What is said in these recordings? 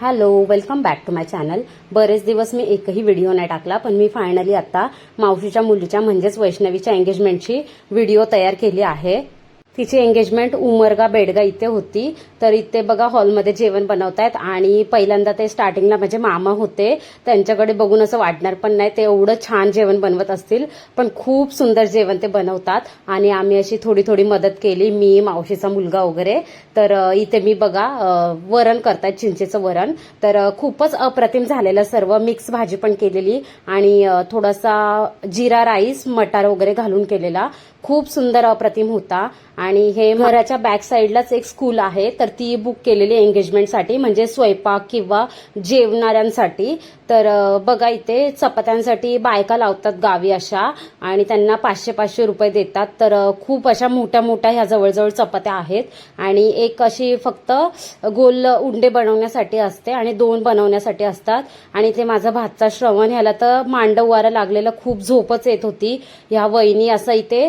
Hello welcome back to my channel बरेच दिवस मी एकही व्हिडिओ नाही टाकला पण मी फायनली आता मावशीच्या मुलीच्या म्हणजेच वैष्णवीच्या एंगेजमेंटची व्हिडिओ तयार केली आहे. तिची एंगेजमेंट उमरगा बेडगा इथे होती. तर इथे बघा हॉलमध्ये जेवण बनवतायत आणि पहिल्यांदा ते स्टार्टिंगला माझे मामा होते. त्यांच्याकडे बघून असं वाटणार पण नाही ते एवढं छान जेवण बनवत असतील. पण खूप सुंदर जेवण ते बनवतात. आणि आम्ही अशी थोडी थोडी मदत केली मी मावशीचा मुलगा वगैरे. तर इथे मी बघा वरण करतायत चिंचेचं वरण. तर खूपच अप्रतिम झालेलं सर्व मिक्स भाजी पण केलेली आणि थोडासा जिरा राईस मटार वगैरे घालून केलेला. खूप सुंदर अप्रतिम होता. आणि हे घराच्या बॅक साईडलाच एक स्कूल आहे. तर ती बुक केलेली एंगेजमेंटसाठी म्हणजे स्वयंपाक किंवा जेवणाऱ्यांसाठी. तर बघा इथे चपात्यांसाठी बायका लावतात गावी अशा आणि त्यांना पाचशे पाचशे रुपये देतात. तर खूप अशा मोठ्या मोठ्या ह्या जवळजवळ चपात्या आहेत. आणि एक अशी फक्त गोल उंडे बनवण्यासाठी असते आणि दोन बनवण्यासाठी असतात. आणि ते माझा भातचा श्रवण ह्याला तर मांडव वारा लागलेलं खूप झोपच येत होती. ह्या वहिनी असं इथे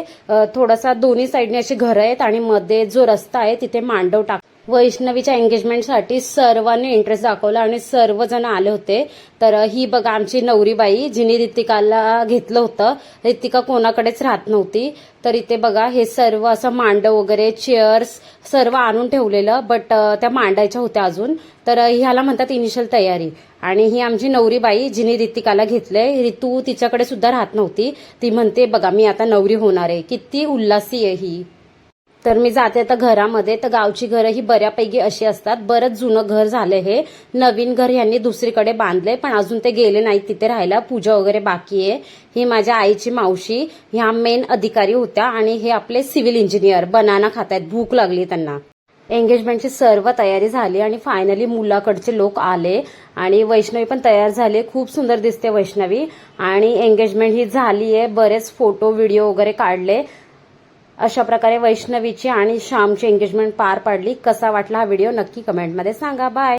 थोडासा दोन्ही साईडने अशी घरं आहेत आणि मध्ये जो रस्ता आहे तिथे मांडव टाक वैष्णवीच्या एंगेजमेंटसाठी सर्वांनी इंटरेस्ट दाखवला आणि सर्वजण आले होते. तर ही बघा आमची नवरीबाई जिने रितिकाला घेतलं होतं. रितिका कोणाकडेच राहत नव्हती. तर इथे बघा हे सर्व असं मांडव वगैरे चेअर्स सर्व आणून ठेवलेलं बट त्या मांडायच्या होत्या अजून. तर ह्याला म्हणतात इनिशियल तयारी. आणि ही आमची नवरीबाई जिने रितिकाला घेतलंय. ऋतू तिच्याकडे सुद्धा राहत नव्हती. ती म्हणते बघा मी आता नवरी होणार आहे. किती उल्हासी आहे ही. तर मी जाते आता घरामध्ये. तर गावची घरं ही बऱ्यापैकी अशी असतात. बरंच जुनं घर झालं हे. नवीन घर यांनी दुसरीकडे बांधले पण अजून ते गेले नाहीत तिथे राहायला. पूजा वगैरे बाकी आहे. ही माझ्या आईची मावशी ह्या मेन अधिकारी होत्या आणि हे आपले सिव्हिल इंजिनियर. बनाना खात आहेत भूक लागली त्यांना. एंगेजमेंटची सर्व तयारी झाली आणि फायनली मुलाकडचे लोक आले. आणि वैष्णवी पण तयार झाली. खूप सुंदर दिसते वैष्णवी. आणि एंगेजमेंट ही झाली आहे बरेच फोटो व्हिडिओ वगैरे काढले. अशा प्रकारे वैष्णवीची आणि श्यामची एंगेजमेंट पार पाडली. कसा वाटला हा व्हिडिओ नक्की कमेंटमध्ये सांगा. बाय